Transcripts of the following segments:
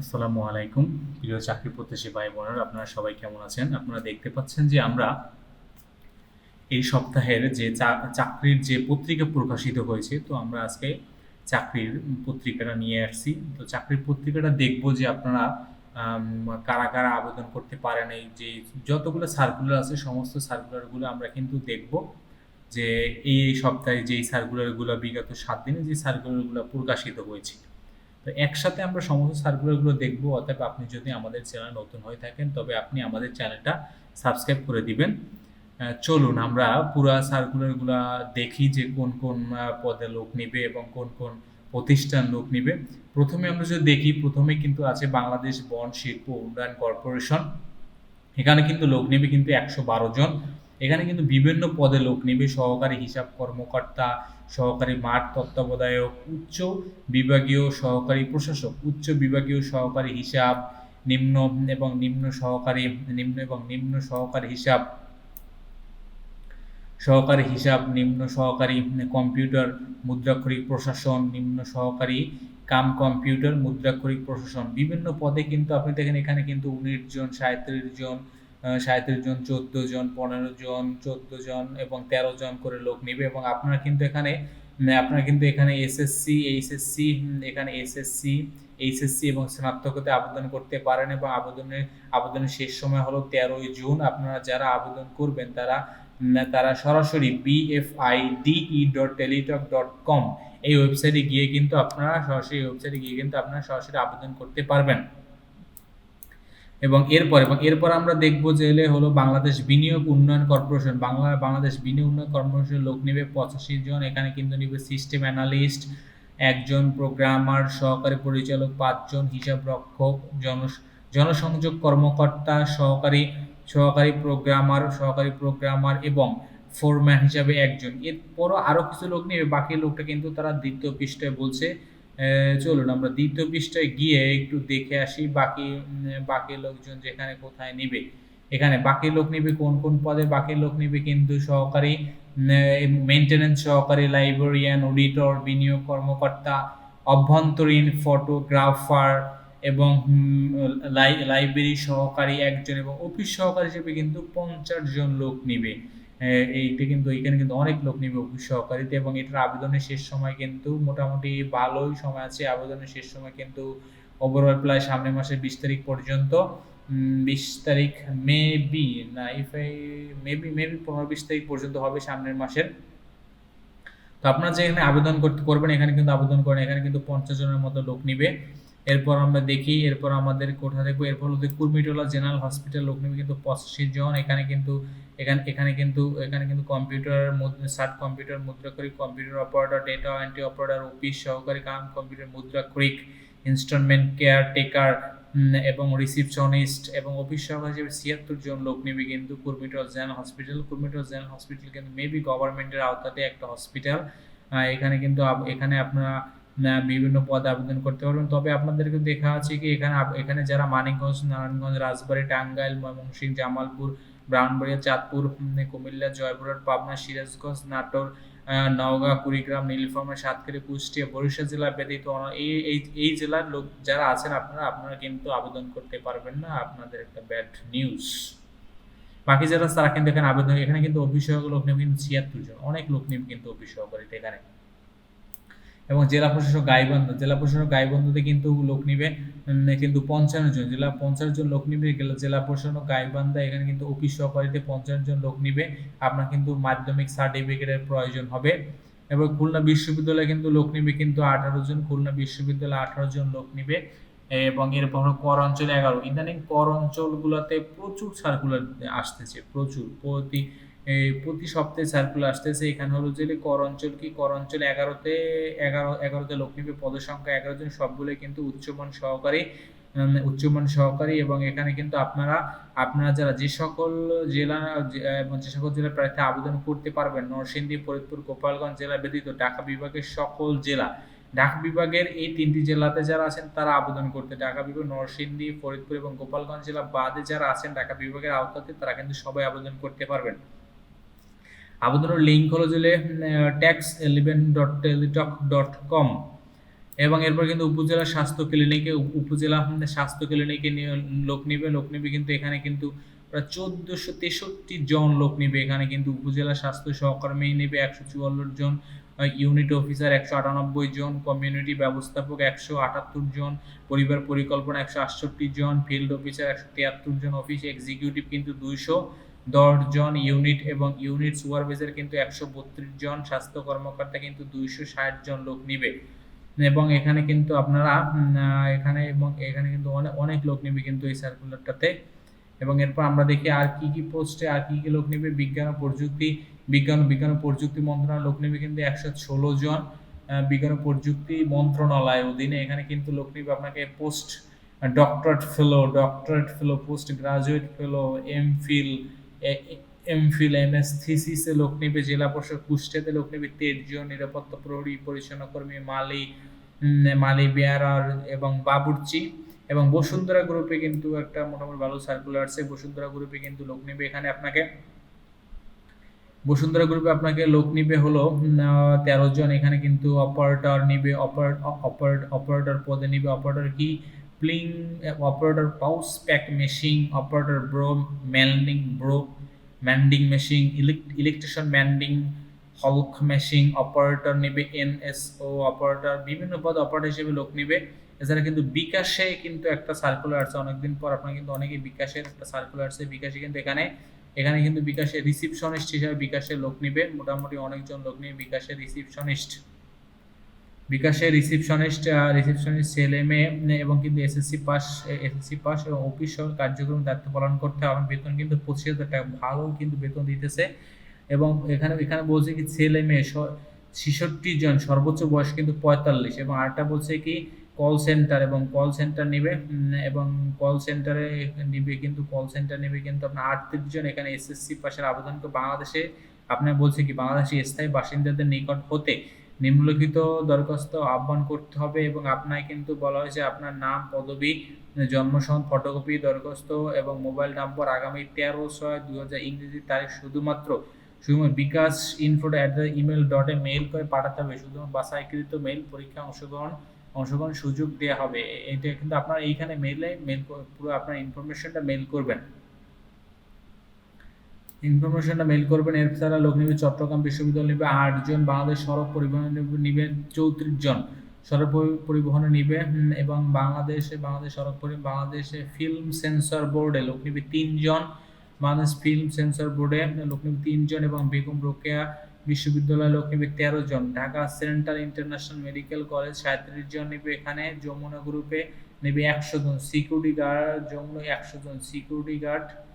আসসালামু আলাইকুম। প্রিয় চাকরি প্রত্যাশী ভাই বোনেরা, আপনারা সবাই কেমন আছেন? আপনারা দেখতে পাচ্ছেন যে আমরা এই সপ্তাহের যে চাকরির যে পত্রিকা প্রকাশিত হয়েছে, তো আমরা আজকে চাকরির পত্রিকাটা নিয়ে আসছি। তো চাকরির পত্রিকাটা দেখব যে আপনারা কারা কারা আবেদন করতে পারেন এই যে যতগুলো সার্কুলার আছে, সমস্ত সার্কুলারগুলো আমরা কিন্তু দেখব যে এই এই সপ্তাহে যেই সার্কুলারগুলো বিগত সাত দিনে যে সার্কুলারগুলো প্রকাশিত হয়েছে। তো একসাথে আমরা সমস্ত সার্কুলারগুলো দেখব, অতএব আপনি যদি আমাদের চ্যানেল নতুন হয়ে থাকেন, তবে আপনি আমাদের চ্যানেলটা সাবস্ক্রাইব করে দিবেন। চলুন আমরা পুরা সার্কুলারগুলো দেখি যে কোন কোন পদে লোক নিবে এবং কোন কোন প্রতিষ্ঠান লোক নিবে। প্রথমে আমরা যদি দেখি, প্রথমে কিন্তু আছে বাংলাদেশ বন শিল্প উন্নয়ন কর্পোরেশন। এখানে কিন্তু লোক নেবে কিন্তু একশো বারো জন। এখানে কিন্তু বিভিন্ন পদে লোক নেবে, সহকারী হিসাব কর্মকর্তা সহকারী মাঠ তত্ত্বাবধায়ক, উচ্চ বিভাগীয় সহকারী প্রশাসক, উচ্চ বিভাগীয় সহকারী হিসাব, নিম্ন এবং নিম্ন সহকারী, নিম্ন এবং নিম্ন সহকারী হিসাব সহকারী হিসাব, নিম্ন সহকারী কম্পিউটার মুদ্রাক্ষরিক প্রশাসন, নিম্ন সহকারী কাম কম্পিউটার মুদ্রাক্ষরিক প্রশাসন। বিভিন্ন পদে কিন্তু আপনি দেখেন এখানে কিন্তু উনিশ জন সাঁত্রিশ জন সাঁত্রিশ জন, চোদ্দ জন, পনেরো জন, চোদ্দ জন এবং তেরো জন করে লোক নেবে এবং আপনারা কিন্তু এখানে আপনারা কিন্তু এখানে এসএসসি এইচএসসি এখানে এসএসসি এইচএসসি এবং স্নাতকতে আবেদন করতে পারেন এবং আবেদনের আবেদনের শেষ সময় হলো তেরোই জুন। আপনারা যারা আবেদন করবেন তারা তারা সরাসরি BFI DE dot Teletalk dot com এই ওয়েবসাইটে গিয়ে কিন্তু আপনারা সরাসরি ওয়েবসাইটে গিয়ে কিন্তু আপনারা সরাসরি আবেদন করতে পারবেন। এবং এরপর এবং এরপর আমরা দেখব যে এলে হলো বাংলাদেশ বিনিয়োগ উন্নয়ন কর্পোরেশন। বাংলা, বাংলাদেশ বিনিয়োগ উন্নয়ন কর্পোরেশন লোক নেবে পঁচাশি জন। এখানে কিন্তু নেবে সিস্টেম অ্যানালিস্ট একজন প্রোগ্রামার সহকারী পরিচালক, পাঁচজন হিসাব রক্ষক জন, জনসংযোগ কর্মকর্তা, সহকারী সহকারী প্রোগ্রামার সহকারী প্রোগ্রামার এবং ফোরম্যান হিসাবে একজন। এরপরও আরও কিছু লোক নেবে, বাকি লোকটা কিন্তু তারা দ্বিতীয় পৃষ্ঠায় বলছে। চলুন আমরা দ্বিতীয় পৃষ্ঠায় গিয়ে একটু দেখে আসি বাকি বাকি লোকজন যেখানে কোথায় নিবে। এখানে বাকি লোক নিবে কোন কোন পদে? বাকি লোক নিবে কিন্তু সহকারী মেনটেন্যান্স সহকারী লাইব্রেরিয়ান অডিটর বিনিয়োগ কর্মকর্তা, অভ্যন্তরীণ ফটোগ্রাফার এবং লাইব্রেরি সহকারী একজন এবং অফিস সহকারী হিসেবে কিন্তু পঞ্চাশ জন লোক নিবে। এইটা কিন্তু এখানে কিন্তু অনেক লোক নিবে অফিস সহকারীতে এবং এটার আবেদনের শেষ সময় কিন্তু মোটামুটি ভালোই সময় আছে। আবেদনের শেষ সময় কিন্তু ওভারঅল প্রায় সামনের মাসের বিশ তারিখ পর্যন্ত বিশ তারিখ মেবি না ইফ আই মেবি মেবি পনেরো বিশ তারিখ পর্যন্ত হবে সামনের মাসের। তো আপনারা যে এখানে আবেদন করতে করবেন এখানে কিন্তু আবেদন করেন, এখানে কিন্তু পঞ্চাশ জনের মতো লোক নিবে। এরপর আমরা দেখি, এরপর আমাদের কোথা দেখব? এরপর হলো কুর্মিটোলা জেনারেল হসপিটাল নিবে কিন্তু পঁচাশি জন। এখানে কিন্তু, এখানে এখানে কিন্তু এখানে কিন্তু কম্পিউটার সার্ট কম্পিউটার মুদ্রা মুদ্রাক্ষরিক, computer operator, data entry operator, office সহকারী কাম, কম্পিউটার মুদ্রাক্ষরিক, ইনস্টলমেন্ট কেয়ার টেকার এবং রিসিপশনিস্ট, এবং অফিস সহকারী হিসেবে ছিয়াত্তর জন লোক নেবে কিন্তু Kurmitola general hospital. Kurmitola general hospital কিন্তু মেবি গভর্নমেন্টের আওতাতে একটা হসপিটাল এখানে কিন্তু এখানে আপনারা বিভিন্ন পদে আবেদন করতে পারবেন। তবে আপনাদেরকে দেখা আছে কি, এখানে এখানে যারা মানিকগঞ্জ, নারায়ণগঞ্জ, রাজবাড়ী, টাঙ্গাইল, ময়মনসিংহ, জামালপুর, ব্রাহ্মণবাড়িয়া, চাঁদপুর কুমিল্লা, জয়পুরহাট, পাবনা, সিরাজগঞ্জ, নাটোর নওগাঁ, কুড়িগ্রাম, নীলফামারী, সাতক্ষীরা, কুষ্টিয়া, বরিশাল জেলা ব্যতীত এই এই জেলার লোক যারা আছেন আপনারা আপনারা কিন্তু আবেদন করতে পারবেন না। আপনাদের একটা ব্যাড নিউজ। বাকি যারা, তারা কিন্তু এখানে আবেদন, এখানে কিন্তু অভিষেক লোক নেবে কিন্তু ছিয়াত্তর জন। অনেক লোক নেবে কিন্তু অভিষেক এখানে। এবং জেলা প্রশাসক গাইবান্ধা, জেলা প্রশাসক গাইবান্ধাতে কিন্তু লোক নিবে কিন্তু পঞ্চান্ন জন, জেলা পঞ্চাশ জন লোক নিবে, গেলে- জেলা প্রশাসক গাইবান্ধা এখানে কিন্তু অফিস সহকারীতে পঞ্চান্ন জন লোক নিবে। আপনার কিন্তু মাধ্যমিক সার্টিফিকেটের প্রয়োজন হবে। এবং খুলনা বিশ্ববিদ্যালয়ে কিন্তু লোক নিবে কিন্তু আঠারো জন, খুলনা বিশ্ববিদ্যালয়ে আঠারো জন লোক নিবে। এবং এরপর কর অঞ্চলে এগারো। ইদানিং কর অঞ্চলগুলোতে প্রচুর সার্কুলার আসতেছে, প্রচুর। প্রতি এই প্রতি সপ্তাহে সার্কুলার আসতেছে। এখানে হলো যে কর অঞ্চল কি? কর অঞ্চল এগারোতে, এগারো, এগারোতে লোক নিবে পদের সংখ্যা এগারো জন সবগুলোই কিন্তু উচ্চমান সহকারী উচ্চমান সহকারী এবং এখানে কিন্তু আপনারা আপনারা যারা যে সকল জেলা যে সকল জেলার প্রার্থী আবেদন করতে পারবেন, নরসিংদী, ফরিদপুর, গোপালগঞ্জ জেলা ব্যতীত ঢাকা বিভাগের সকল জেলা, ঢাকা বিভাগের এই তিনটি জেলাতে যারা আছেন তারা আবেদন করতে, ঢাকা বিভাগ, নরসিংদী, ফরিদপুর এবং গোপালগঞ্জ জেলা বাদে যারা আছেন ঢাকা বিভাগের আওতাতে, তারা কিন্তু সবাই আবেদন করতে পারবেন। আবেদনের লিঙ্ক হলো যে tax eleven dot Teletalk dot com এবং এরপর কিন্তু উপজেলা স্বাস্থ্য ক্লিনিকে উপজেলা স্বাস্থ্য ক্লিনিকে লোক নিবে লোক নিবে কিন্তু এখানে কিন্তু প্রায় চোদ্দশো তেষট্টি জন লোক নিবে। এখানে কিন্তু উপজেলা স্বাস্থ্য সহকর্মী নেবে, একশো চুয়ান্ন জন ইউনিট অফিসার একশো আটানব্বই জন কমিউনিটি ব্যবস্থাপক একশো আটাত্তর জন, পরিবার পরিকল্পনা একশো আটষট্টি জন ফিল্ড অফিসার একশো তিয়াত্তর জন অফিস এক্সিকিউটিভ কিন্তু দুইশো। দশ জন ইউনিট এবং ইউনিট সুপারভাইজার কিন্তু একশো বত্রিশ জন, স্বাস্থ্য কর্মকর্তা কিন্তু দুইশো ষাট জন লোক নিবে। এবং এখানে কিন্তু আপনারা এখানে এবং এখানে কিন্তু অনেক অনেক লোক নিবে কিন্তু এই সার্কুলারটাতে এবং এরপর আমরা দেখি আর কি কি পোস্টে আর কি কি লোক নিবে। বিজ্ঞান ও প্রযুক্তি, বিজ্ঞান বিজ্ঞান ও প্রযুক্তি মন্ত্রণালয় লোক নিবে কিন্তু একশো ষোলো জন। বিজ্ঞান ও প্রযুক্তি মন্ত্রণালয় অধীনে এখানে কিন্তু লোক নিবে আপনাকে post doctorate fellow doctorate fellow post graduate fellow M Phil MPhil MS থিসিসে লোক নেবে, জেলা পরিষদ কুষ্টিয়াতে লোক নেবে তেইশ নিরাপত্তা প্রহরী পরিচালনা কর্মী মালি মালি বেয়ারার এবং বাবুর্চি এবং বসুন্ধরা গ্রুপে কিন্তু একটা মোটামুটি ভালো সার্কুলার আছে। বসুন্ধরা গ্রুপে কিন্তু লোক নেবে। এখানে আপনাকে বসুন্ধরা গ্রুপে আপনাকে লোক নিবে হলো তেরো জন। এখানে কিন্তু অপারেটর নিবে অপারেটর পদে নিবে। অপারেটর কি? প্লিং operator pouch pack machine operator bro ম্যান্ডিং ব্রো ম্যান্ডিং মেশিন ইলেকট্রিশিয়ান ম্যান্ডিং হলক মেশিন অপারেটর নিবে এনএসও অপারেটর বিভিন্ন পদ অপারেটর হিসেবে লোক নিবে। এছাড়া কিন্তু বিকাশে কিন্তু একটা সার্কুলার আছে। অনেকদিন পর আপনার কিন্তু অনেকে বিকাশের একটা সার্কুলার আছে। বিকাশে কিন্তু এখানে এখানে কিন্তু বিকাশে রিসিপশনিস্ট হিসেবে বিকাশে লোক নিবে। মোটামুটি অনেকজন লোক নিবে বিকাশে রিসিপশনিস্ট বিকাশে রিসিপশনিস্ট রিসিপশনিস্ট ছেলে মেয়ে এবং কিন্তু এসএসসি পাস এসএসসি পাস এবং অফিস কার্যক্রম দায়িত্ব পালন করতে হবে। বেতন কিন্তু পঁচিশ হাজার টাকা, ভালো কিন্তু বেতন দিতেছে। এবং এখানে এখানে বলছে কি ছেলে মেয়ে ছেষট্টি জন, সর্বোচ্চ বয়স কিন্তু পঁয়তাল্লিশ। এবং আরেকটা বলছে কি কল সেন্টার এবং কল সেন্টার নেবে এবং কল সেন্টারে নিবে কিন্তু কল সেন্টার নেবে কিন্তু আপনার আটত্রিশ জন। এখানে এসএসসি পাশের আবেদন করে বাংলাদেশে, আপনার বলছে কি বাংলাদেশি স্থায়ী বাসিন্দাদের নিকট হতে নিম্নলিখিত দরখাস্ত আহ্বান করতে হবে এবং আপনার কিন্তু বলা হয়েছে আপনার নাম, পদবি জন্মসন ফটোকপি, দরখাস্ত এবং মোবাইল নম্বর আগামী তেরো ছয় দু হাজার ইংরেজি তারিখ শুধুমাত্র। শুধুমাত্র Bikash info at the email ডটে মেইল করে পাঠাতে হবে। শুধুমাত্র বাছাইকৃত মেইল পরীক্ষা অংশগ্রহণ অংশগ্রহণ সুযোগ দেওয়া হবে। এটা কিন্তু আপনার এইখানে মেইলে মেইল পুরো আপনার ইনফরমেশনটা মেইল করবেন। ইনফরমেশনটা মেল করবেন। এছাড়া লোক নিবে চট্টগ্রাম বিশ্ববিদ্যালয় নিবে আটজন, বাংলাদেশ সড়ক পরিবহন নিবে- চৌত্রিশ জন সড়ক পরি- পরিবহনে নিবে এবং বাংলাদেশে বাংলাদেশ সড়ক পরি বাংলাদেশে ফিল্ম সেন্সর বোর্ডে লোক নিবে তিনজন, বাংলাদেশ ফিল্ম সেন্সর বোর্ডে লোক নিবে তিনজন এবং বেগম রোকেয়া বিশ্ববিদ্যালয় লোক নিবে তেরো জন Dhaka central international medical college সাঁত্রিশ জন নিবে এখানে, যমুনা গ্রুপে নেবে একশো জন। সিকিউরিটি গার্ড যমুনা একশো জন। Security guard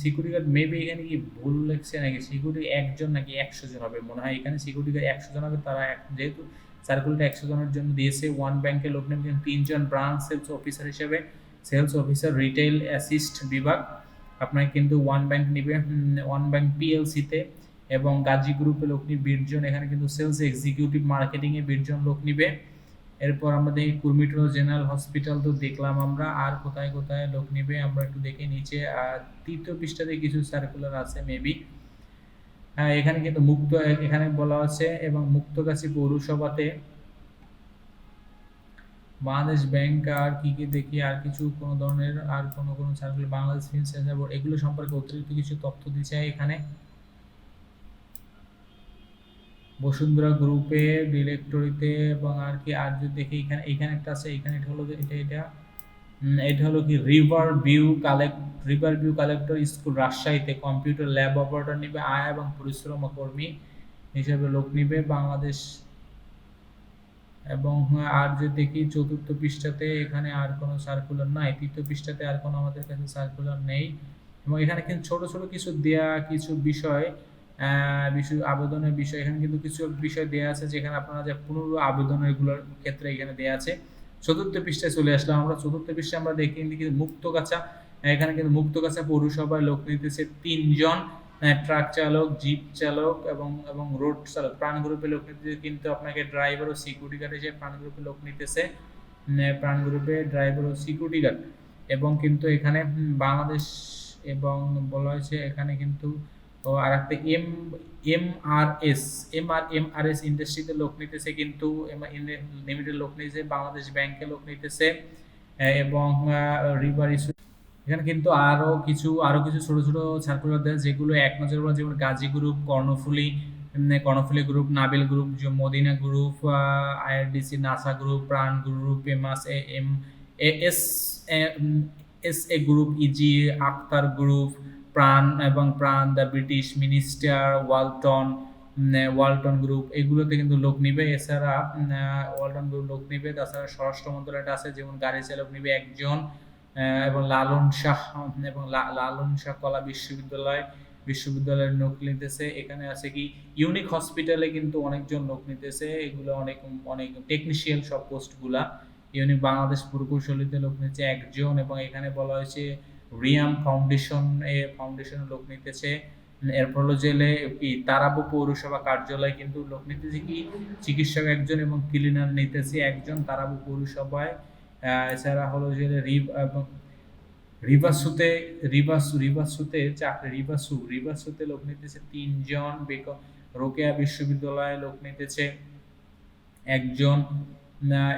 security guard maybe এখানে কি ভুল লেখছে নাকি? সিকিউরিটি একজন নাকি একশো জন হবে? মনে হয় এখানে সিকিউরিটি গার্ড একশো জন হবে, তারা যেহেতু সার্কুলটা একশো জনের জন্য দিয়েছে ওয়ান ব্যাংকের লোক নেবে তিনজন ব্রাঞ্চ সেলস অফিসার হিসেবে সেলস অফিসার রিটেল অ্যাসিস্ট বিভাগ, আপনার কিন্তু ওয়ান ব্যাংক নেবে ওয়ান ব্যাংক পিএলসিতে এবং গাজী গ্রুপে লোক নিবে বিশজন এখানে কিন্তু সেলস এক্সিকিউটিভ মার্কেটিংয়ে বিশজন লোক নিবে। এরপর আমরা দেখি কুর্মিটোলা জেনারেল হসপিটাল তো দেখলাম আমরা, আর কোথায় কোথায় লোক নিবে আমরা একটু দেখে নিচে, আর তৃতীয় পৃষ্ঠাতে কিছু সার্কুলার আছে মেবি হ্যাঁ এখানে কিন্তু মুক্ত, এখানে বলা আছে, এবং মুক্তগাছি পৌরসভাতে বাংলাদেশ ব্যাংক আর কি কি দেখি, আর কিছু কোনো ধরনের, আর কোনো কোনো সার্কুলার বাংলাদেশ বোর্ড এগুলো সম্পর্কে অতিরিক্ত কিছু তথ্য দিচ্ছে এখানে। বসুন্ধরা গ্রুপে ডিরেক্টরিতে এবং আর কি আর যদি দেখি এখানে এখানে একটা আছে, এখানে এটা হলো এটা এটা এটা হলো কি river view collect river view collector school রাজশাহীতে কম্পিউটার ল্যাব অপারেটর নিবে, আয় এবং পরিশ্রম কর্মী হিসেবে লোক নিবে বাংলাদেশ। এবং আর যদি দেখি চতুর্থ পৃষ্ঠাতে এখানে আর কোনো সার্কুলার নাই, তৃতীয় পৃষ্ঠাতে আর কোনো আমাদের কাছে সার্কুলার নেই। এবং এখানে কিন্তু ছোট ছোট কিছু দেয়া, কিছু বিষয় বিষয়, আবেদনের বিষয়, এখানে কিন্তু কিছু বিষয় দেওয়া আছে যেখানে আপনারা যে পুনর আবেদনেরগুলোর ক্ষেত্রে এখানে দেওয়া আছে। চতুর্থ পৃষ্ঠায় চলে আসলাম আমরা। চতুর্থ পৃষ্ঠায় আমরা দেখি কিন্তু মুক্ত কাছা। এখানে কিন্তু মুক্ত কাছা পৌরসভায় লোক নিতেছে তিনজন ট্রাক চালক, জিপ চালক এবং এবং রোড চালক। প্রাণ গ্রুপে লোক নিতে কিন্তু আপনাকে ড্রাইভার ও সিকিউরিটি গার্ড হিসেবে প্রাণ গ্রুপে লোক নিতেছে প্রাণ গ্রুপে ড্রাইভার ও সিকিউরিটি গার্ড। এবং কিন্তু এখানে বাংলাদেশ এবং বলা হয়েছে এখানে কিন্তু ও আর একটা M M R S M R M R S ইন্ডাস্ট্রিতে লোক নিতেছে কিন্তু লিমিটেড লোক নিতেছে, বাংলাদেশ ব্যাংকে লোক নিতেছে এবং রিভার ইস্যু এখানে কিন্তু আরও কিছু আরও কিছু ছোট ছোট সার্কুলার দেয়, যেগুলো এক নজর বলা, যেমন Gazi group Karnaphuli Karnaphuli group Nabil group Madina group IRDC Nasa group Pran group এমাস M S S, A group easy Akhtar group Pran এবং Pran the British minister Walton Walton group এগুলোতে কিন্তু লোক নিবে। এছাড়া ওয়ালটন গ্রুপ লোক নিবে। তাছাড়া স্বরাষ্ট্র মন্ত্রণালয়টা আছে, যেমন গাড়ি চালক নিবে একজন এবং লালন শাহ এবং লালন শাহ কলা বিশ্ববিদ্যালয়, বিশ্ববিদ্যালয়ের লোক নিতেছে। এখানে আছে কি ইউনিক হসপিটালে কিন্তু অনেকজন লোক নিতেছে। এগুলো অনেক অনেক টেকনিশিয়াল সব পোস্টগুলা ইউনিক বাংলাদেশ প্রকৌশলীতে লোক নিচ্ছে একজন, এবং এখানে বলা হয়েছে রিয়াম ফাউন্ডেশন ফাউন্ডেশন লোক নিতেছে। এরপর হলো জেলে কি তারাবো পৌরসভা কার্যালয় কিন্তু লোক নিতেছে কি? চিকিৎসক একজন এবং ক্লিনার নিতেছে একজন তারাবো পৌরসভায়। এছাড়া হলো যে রিভ এবং রিভাসুতে রিভাসু, রিভাসুতে চাকরি, রিভাসু, রিভাসুতে লোক নিতেছে তিনজন। রোকেয়া বিশ্ববিদ্যালয়ে লোক নিতেছে একজন।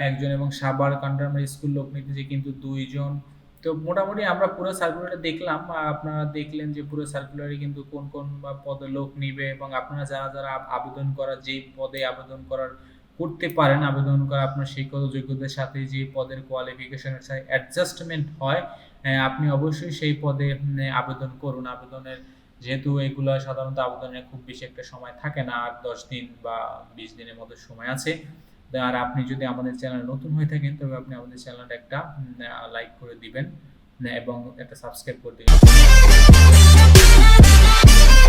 একজন এবং সাবার কান্ডারমারি স্কুল লোক নিতেছে কিন্তু দুইজন। তো মোটামুটি আমরা পুরো সার্কুলারটা দেখলাম আপনারা দেখলেন যে পুরো সার্কুলারে কিন্তু কোন কোন পদে লোক নিবে এবং আপনারা যারা যারা আবেদন করার যে পদে আবেদন করার করতে পারেন আবেদন করা আপনার শিক্ষাগত যোগ্যতার সাথে যে পদের কোয়ালিফিকেশনের সাথে অ্যাডজাস্টমেন্ট হয় আহ, আপনি অবশ্যই সেই পদে আবেদন করুন। আবেদনের যেহেতু এগুলো সাধারণত আবেদনের খুব বেশি একটা সময় থাকে না আর দশ দিন বা বিশ দিনের মতো সময় আছে। আর আপনি যদি আমাদের চ্যানেল নতুন হয়ে থাকেন, তবে আপনি আমাদের চ্যানেলটা একটা লাইক করে দিবেন, এবং একটা সাবস্ক্রাইব করে দিবেন।